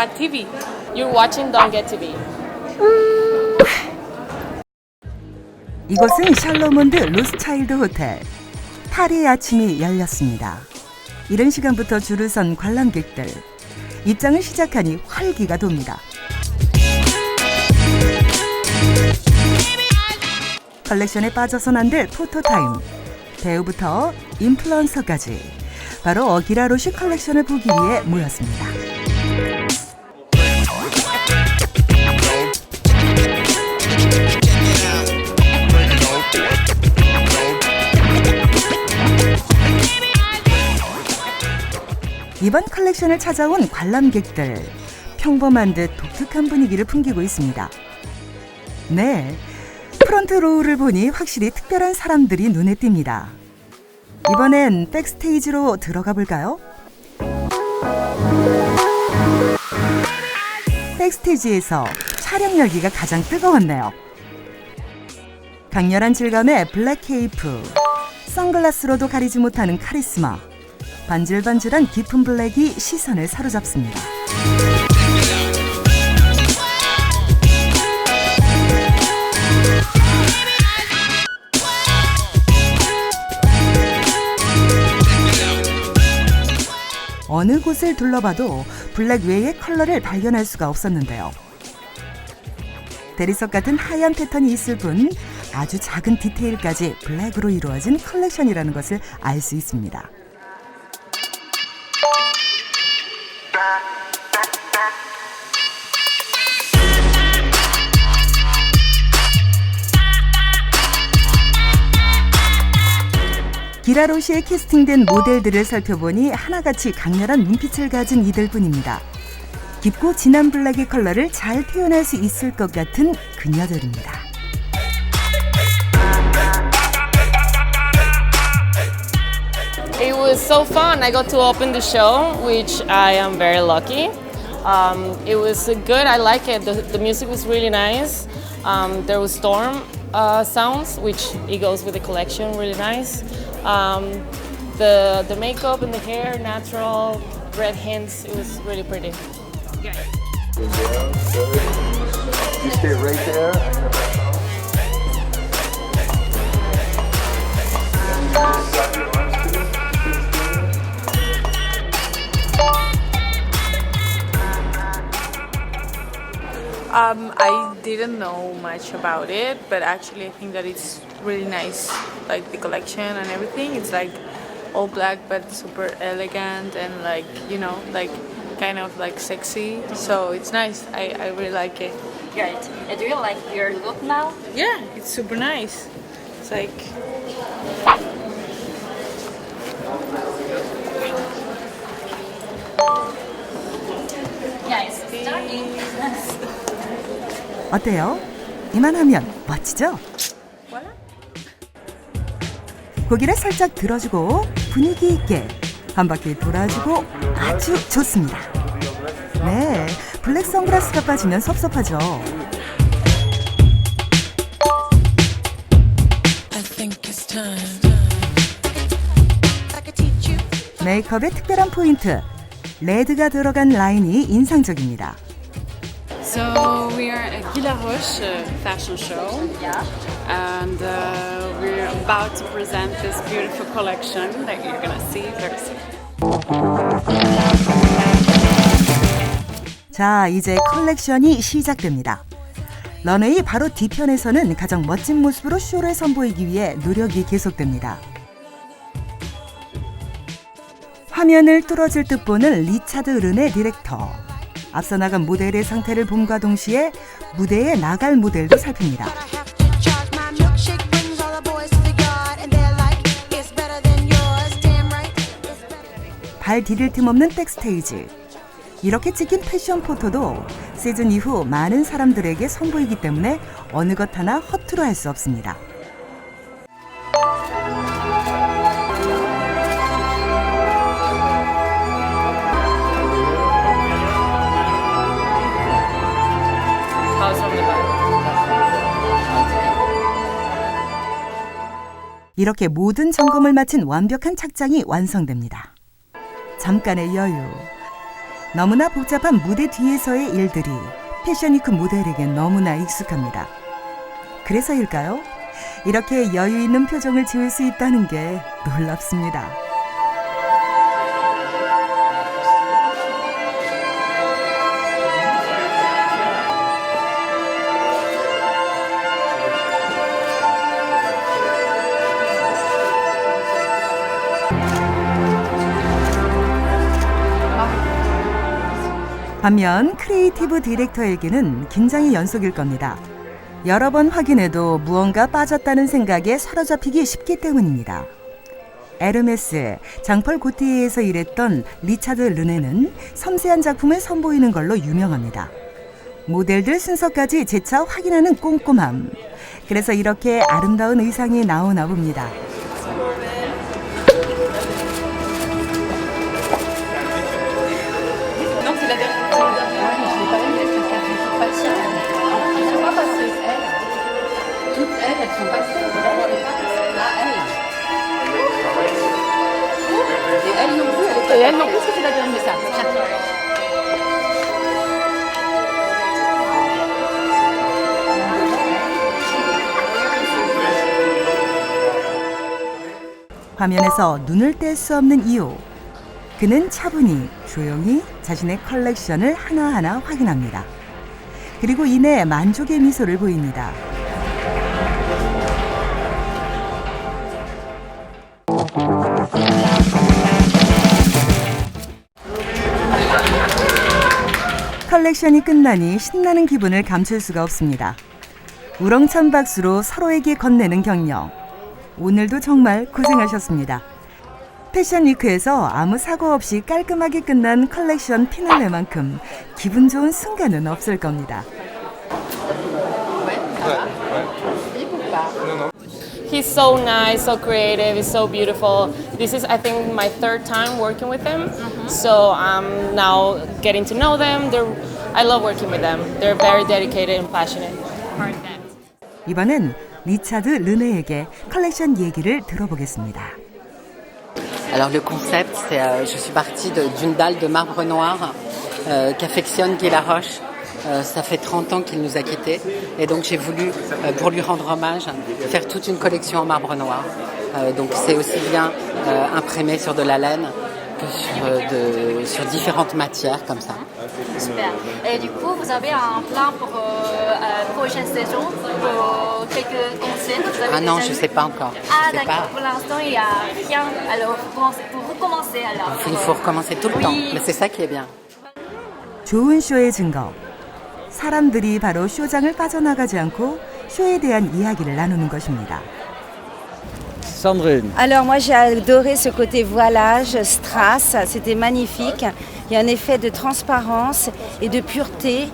Donga TV. You're watching Don't Get TV. 이곳은 샬로몬드 로스차일드 호텔. 파리의 아침이 열렸습니다. 이른 시간부터 줄을 선 관람객들. 입장을 시작하니 활기가 돕니다. 컬렉션에 빠져선 안 될 포토타임. 배우부터 인플루언서까지. 바로 어기라 로시 컬렉션을 보기 위해 모였습니다. 이번 컬렉션을 찾아온 관람객들 평범한 듯 독특한 분위기를 풍기고 있습니다. 네, 프런트 로우를 보니 확실히 특별한 사람들이 눈에 띕니다. 이번엔 백스테이지로 들어가 볼까요? 백스테이지에서 촬영 열기가 가장 뜨거웠네요. 강렬한 질감의 블랙 케이프, 선글라스로도 가리지 못하는 카리스마, 반질반질한 깊은 블랙이 시선을 사로잡습니다. 어느 곳을 둘러봐도 블랙 외의 컬러를 발견할 수가 없었는데요. 대리석 같은 하얀 패턴이 있을 뿐 아주 작은 디테일까지 블랙으로 이루어진 컬렉션이라는 것을 알 수 있습니다. 기라로 시에 캐스팅된 모델들을 살펴보니 하나같이 강렬한 눈빛을 가진 이들뿐입니다. 깊고 진한 블랙의 컬러를 잘 표현할 수 있을 것 같은 그녀들입니다. Um. Um, uh. Um, the the makeup and the hair, natural, red hints. It was really pretty. You stay right there. I'm Um, I didn't know much about it, but actually I think that it's really nice. Like the collection and everything, it's like all black but super elegant and like you know like kind of like sexy. So it's nice. I, I really like it. Great. Uh, Do you like your look now? Yeah, it's super nice. It's like 어때요? 이만하면 멋지죠? 고개를 살짝 들어주고 분위기 있게 한 바퀴 돌아주고 아주 좋습니다. 네, 블랙 선글라스가 빠지면 섭섭하죠. 메이크업의 특별한 포인트, 레드가 들어간 라인이 인상적입니다. So we are at Villa Roche uh, fashion show, and uh, we're about to present this beautiful collection that you're gonna see very soon. 자, 이제 컬렉션이 시작됩니다. 런웨이 바로 뒤편에서는 가장 멋진 모습으로 쇼를 선보이기 위해 노력이 계속됩니다. 화면을 뚫어질 듯 보는 리차드 른의 디렉터. 앞서 나간 모델의 상태를 봄과 동시에 무대에 나갈 모델도 살핍니다. 발 디딜 틈 없는 백스테이지. 이렇게 찍힌 패션 포토도 시즌 이후 많은 사람들에게 선보이기 때문에 어느 것 하나 허투루 할 수 없습니다. 이렇게 모든 점검을 마친 완벽한 착장이 완성됩니다. 잠깐의 여유. 너무나 복잡한 무대 뒤에서의 일들이 패션위크 모델에겐 너무나 익숙합니다. 그래서일까요? 이렇게 여유 있는 표정을 지을 수 있다는 게 놀랍습니다. 반면 크리에이티브 디렉터에게는 긴장의 연속일 겁니다. 여러 번 확인해도 무언가 빠졌다는 생각에 사로잡히기 쉽기 때문입니다. 에르메스, 장펄 고티에에서 일했던 리차드 르네는 섬세한 작품을 선보이는 걸로 유명합니다. 모델들 순서까지 재차 확인하는 꼼꼼함. 그래서 이렇게 아름다운 의상이 나오나 봅니다. 화면에서 눈을 뗄 수 없는 이유. 그는 차분히 조용히 자신의 컬렉션을 하나하나 확인합니다. 그리고 이내 만족의 미소를 보입니다. 컬렉션이 끝나니 신나는 기분을 감출 수가 없습니다. 우렁찬 박수로 서로에게 건네는 격려. 오늘도 정말 고생하셨습니다. 패션 위크에서 아무 사고 없이 깔끔하게 끝난 컬렉션 피날레만큼 기분 좋은 순간은 없을 겁니다. He's so nice, so creative, he's so beautiful. This is, I think, my third time working with him. So I'm now getting to know them. They're, I love working with them. They're very dedicated and passionate. 이번엔 리차드 르네에게 컬렉션 얘기를 들어보겠습니다. Alors le concept, c'est euh, je suis partie de- d'une dalle de marbre noir euh, qu'affectionne Guy Laroche. Euh, ça fait 30 ans qu'il nous a quittés et donc j'ai voulu, euh, pour lui rendre hommage, faire toute une collection en marbre noir. Euh, donc c'est aussi bien euh, imprimé sur de la laine que sur, euh, de, sur différentes matières comme ça. Super. Et du coup, vous avez un plan pour euh, euh, prochaine saison, pour quelques concerts vous avez Ah non, déjà je vu sais pas encore. Ah Je sais d'accord, pas. pour l'instant il n'y a rien. Alors pour, pour recommencer alors. Il faut recommencer tout le Oui. temps, mais c'est ça qui est bien. 좋은 쇼의 증거. 사람들이 바로 쇼장을 빠져나가지 않고 쇼에 대한 이야기를 나누는 것입니다. Sandrine. Alors moi j'ai adoré ce côté voilage, strass, c'était magnifique. Il y a un effet de transparence et de pureté,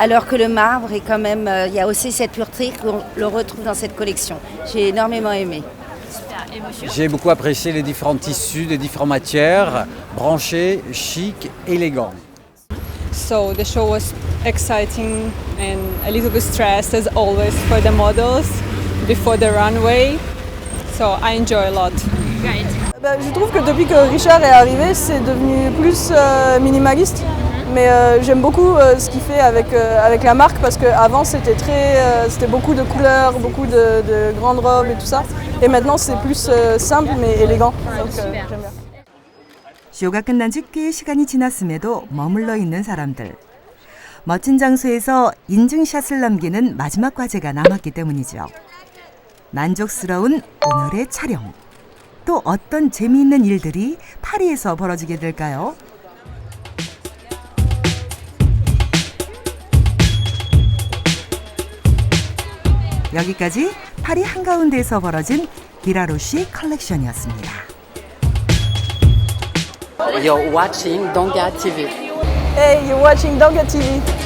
alors que le marbre est quand même, euh, il y a aussi cette pureté qu'on le retrouve dans cette collection. J'ai énormément aimé. J'ai beaucoup apprécié les différents tissus, les différentes matières, branchés, chic, élégants. So the show was exciting and a little bit stressed as always for the models before the runway So I enjoy a lot. Great. Bah, je trouve que depuis que Richard est arrivé, c'est devenu plus euh, minimaliste. Mais euh, j'aime beaucoup euh, ce qu'il fait avec, euh, avec la marque parce qu'avant c'était très, euh, c'était beaucoup de couleurs, beaucoup de, de grandes robes et tout ça. Et maintenant c'est plus euh, simple mais élégant. Donc euh, Super. j'aime bien. 쇼가 끝난 지 꽤 시간이 지났음에도 머물러 있는 사람들. 멋진 장소에서 인증샷을 남기는 마지막 과제가 남았기 때문이죠. 만족스러운 오늘의 촬영. 또 어떤 재미있는 일들이 파리에서 벌어지게 될까요? 여기까지 파리 한가운데에서 벌어진 비라로시 컬렉션이었습니다. You're watching Donga TV. Hey, you're watching Doga TV.